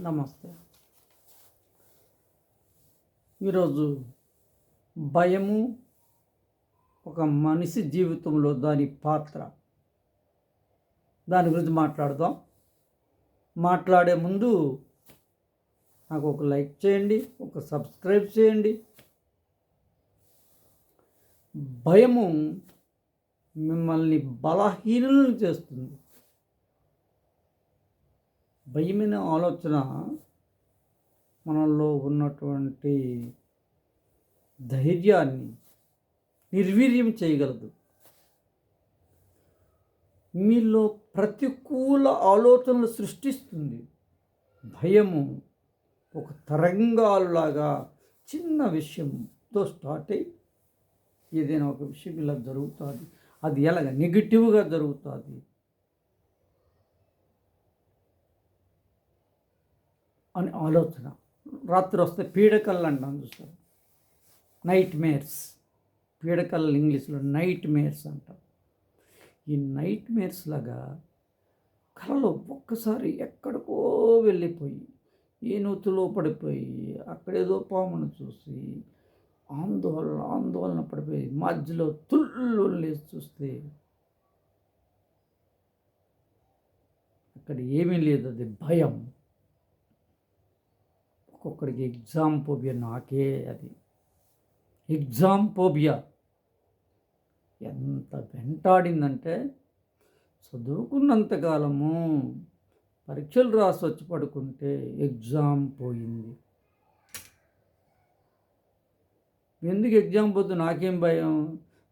నమస్తే. ఈరోజు భయము ఒక మనిషి జీవితంలో దాని పాత్ర. దాని గురించి మాట్లాడదాం. మాట్లాడే ముందు నాకు ఒక లైక్ చేయండి ఒక సబ్స్క్రైబ్ చేయండి. భయము మిమ్మల్ని బలహీనులను చేస్తుంది. భయమైన ఆలోచన మనలో ఉన్నటువంటి ధైర్యాన్ని నిర్వీర్యం చేయగలదు. మీలో ప్రతికూల ఆలోచనలు సృష్టిస్తుంది. భయము ఒక తరంగాలులాగా చిన్న విషయంతో స్టార్ట్ అయ్యి ఏదైనా ఒక విషయం ఇలా జరుగుతుంది అది ఎలాగ నెగిటివ్గా జరుగుతుంది అని ఆలోచన. రాత్రి వస్తే పీడకల్ అంటాం చూస్తారు నైట్ మేర్స్ పీడకల్ ఇంగ్లీష్లో నైట్ మేర్స్ అంటాం. ఈ నైట్ మేర్స్ లాగా కళలో ఒక్కసారి ఎక్కడికో వెళ్ళిపోయి ఏ నూతులో పడిపోయి అక్కడేదో పామును చూసి ఆందోళన ఆందోళన పడిపోయి మధ్యలో తుళ్ళు లేచి చూస్తే అక్కడ ఏమీ లేదు అది భయం. ఒక్కొక్కడికి ఎగ్జామ్ పోబియా నాకే అది. ఎగ్జామ్ పోబియా ఎంత వెంటాడిందంటే చదువుకున్నంతకాలము పరీక్షలు రాసి వచ్చి పడుకుంటే ఎగ్జామ్ పోయింది. ఎందుకు ఎగ్జామ్ పోతే నాకేం భయం?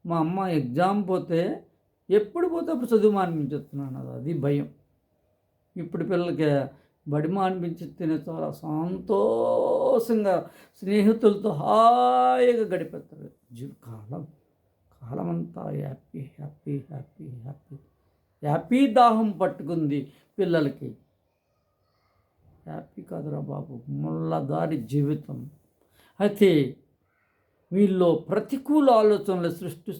మా అమ్మ ఎగ్జామ్ పోతే ఎప్పుడు పోతే అప్పుడు చదువు మానిపించేస్తున్నాను అది భయం. ఇప్పుడు పిల్లలకి బడి మానిపించితేనే చాలా సంతోషంగా స్నేహితులతో హాయిగా గడిపేస్తారు. జీవ కాలం కాలం అంతా happy happy happy happy. Happy దాహం పట్టుకుంది పిల్లలకి. హ్యాపీ కాదురా బాబు ముళ్ళదారి జీవితం. అయితే వీళ్ళు ప్రతికూల ఆలోచనలు సృష్టి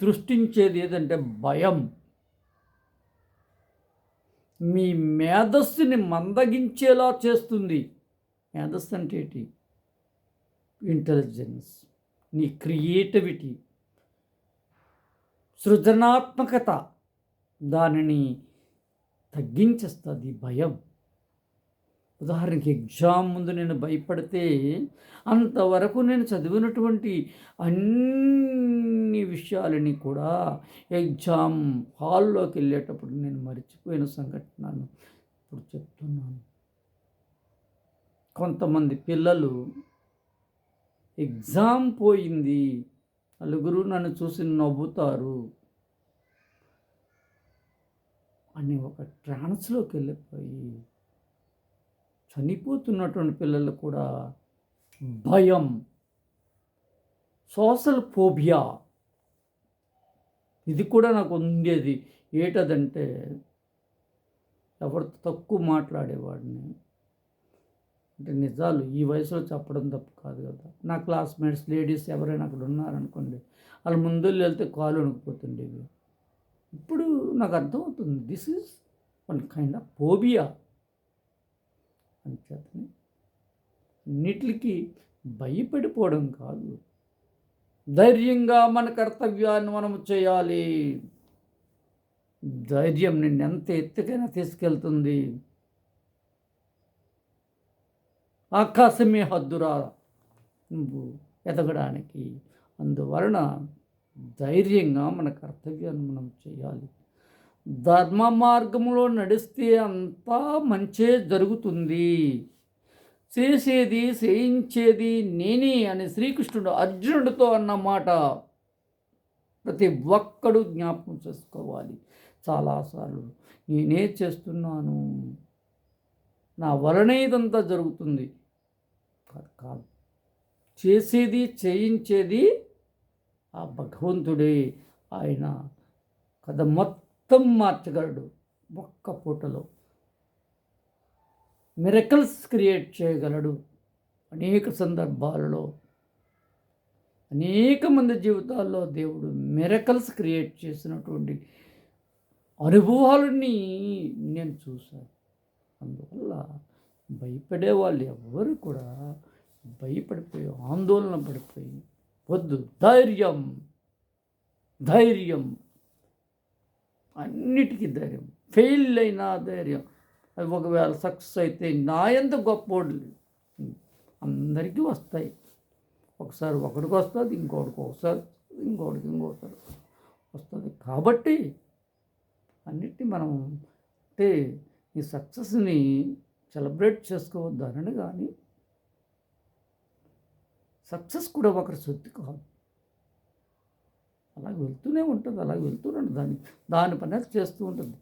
సృష్టించేది ఏదంటే భయం. మీ మేధస్సుని మందగించేలా చేస్తుంది. మేధస్సు అంటే ఏంటి? ఇంటెలిజెన్స్. నీ క్రియేటివిటీ. సృజనాత్మకత. దానిని తగ్గించేస్తుంది భయం. ఉదాహరణకి ఎగ్జామ్ ముందు నేను భయపడితే అంతవరకు నేను చదివినటువంటి అన్ని విషయాలని కూడా ఎగ్జామ్ హాల్లోకి వెళ్ళేటప్పుడు నేను మర్చిపోయిన సంఘటనను ఇప్పుడు చెప్తున్నాను. కొంతమంది పిల్లలు ఎగ్జామ్ పోయింది నలుగురు నన్ను చూసి నవ్వుతారు అని ఒక ట్రాన్స్లోకి వెళ్ళిపోయి చనిపోతున్నటువంటి పిల్లలు కూడా భయం. Social phobia. ఇది కూడా నాకు ఉండేది. ఏటదంటే ఎవరితో తక్కువ మాట్లాడేవాడిని. అంటే నిజాలు ఈ వయసులో చెప్పడం తప్పు కాదు కదా. నా క్లాస్మేట్స్ లేడీస్ ఎవరైనా అక్కడ ఉన్నారనుకోండి వాళ్ళ ముందు వెళ్తే కాలు వణికిపోతుండేవి. ఇప్పుడు నాకు అర్థమవుతుంది. This is one kind of phobia. అంచేతని అన్నిటికి భయపడిపోవడం కాదు. ధైర్యంగా మన కర్తవ్యాన్ని మనము చేయాలి. ధైర్యం నిన్ను ఎంత ఎత్తుకైనా తీసుకెళ్తుంది. ఆకాశమే హద్దురా నువ్వు ఎదగడానికి. అందువలన ధైర్యంగా మన కర్తవ్యాన్ని మనం చేయాలి. ధర్మ మార్గంలో నడిస్తే అంతా మంచే జరుగుతుంది. చేసేది చేయించేది నేనే అని శ్రీకృష్ణుడు అర్జునుడితో అన్నమాట ప్రతి ఒక్కడు జ్ఞాపకం చేసుకోవాలి. చాలాసార్లు నేనే చేస్తున్నాను. నా వలనే ఇదంతా జరుగుతుంది. కాదు కాదు. చేసేది చేయించేది ఆ భగవంతుడే. ఆయన కథ మొత్తం మొత్తం మార్చగలడు ఒక్క పూటలో. మిరకల్స్ క్రియేట్ చేయగలడు అనేక సందర్భాలలో. అనేక మంది జీవితాల్లో దేవుడు మిరకల్స్ క్రియేట్ చేసినటువంటి అనుభవాలని నేను చూశాను. అందువల్ల భయపడే వాళ్ళు ఎవ్వరు కూడా భయపడిపోయి ఆందోళన పడిపోయి వద్దు ధైర్యం ధైర్యం. అన్నిటికీ ధైర్యం. ఫెయిల్ అయినా ధైర్యం. అది ఒకవేళ సక్సెస్ అయితే నా ఎంత గొప్పోడు అందరికీ వస్తాయి. ఒకసారి ఒకడికి వస్తుంది ఇంకోటికి ఒకసారి ఇంకోటికి ఇంకోసారి వస్తుంది. కాబట్టి అన్నిటి మనం అంటే ఈ సక్సెస్ని సెలబ్రేట్ చేసుకోవద్దానని కానీ సక్సెస్ కూడా ఒకరి సొత్తు కాదు. అలా వెళ్తూనే ఉంటుంది అలా వెళ్తూనే దాన్ని దాని పని అది చేస్తూ ఉంటుంది.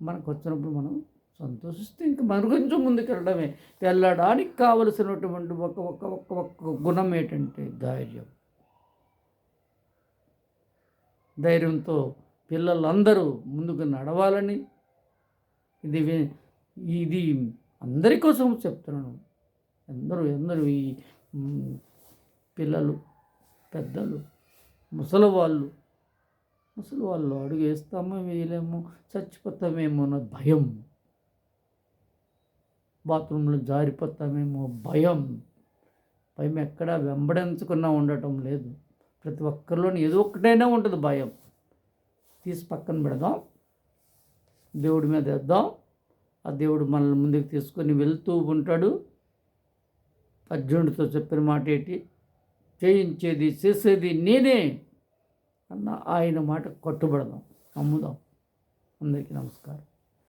మనకు వచ్చినప్పుడు మనం సంతోషిస్తే ఇంకా మన కొంచెం ముందుకు వెళ్ళడమే. వెళ్ళడానికి కావలసినటువంటి ఒక ఒక్క ఒక్క ఒక్క గుణం ఏంటంటే ధైర్యం. ధైర్యంతో పిల్లలందరూ ముందుకు నడవాలని ఇది ఇది అందరి కోసం చెప్తున్నాను. అందరూ అందరూ ఈ పిల్లలు పెద్దలు ముసలి వాళ్ళు ముసలి వాళ్ళు అడుగు వేస్తామో వేయలేమో చచ్చిపోతామేమో అన్న భయం. బాత్రూంలో జారిపోతామేమో భయం. భయం ఎక్కడా వెంబడించకుండా ఉండటం లేదు. ప్రతి ఒక్కరిలోని ఏదో ఒక్కటైనా ఉంటుంది భయం. తీసి పక్కన పెడదాం. దేవుడి మీద వేద్దాం. ఆ దేవుడు మనల్ని ముందుకు తీసుకొని వెళ్తూ ఉంటాడు. అర్జునుడితో చెప్పిన మాట ఏంటి? చేయించేది చేసేది నేనే అన్న ఆయన మాట కట్టుబడదాం. నమ్ముదాం. అందరికీ నమస్కారం.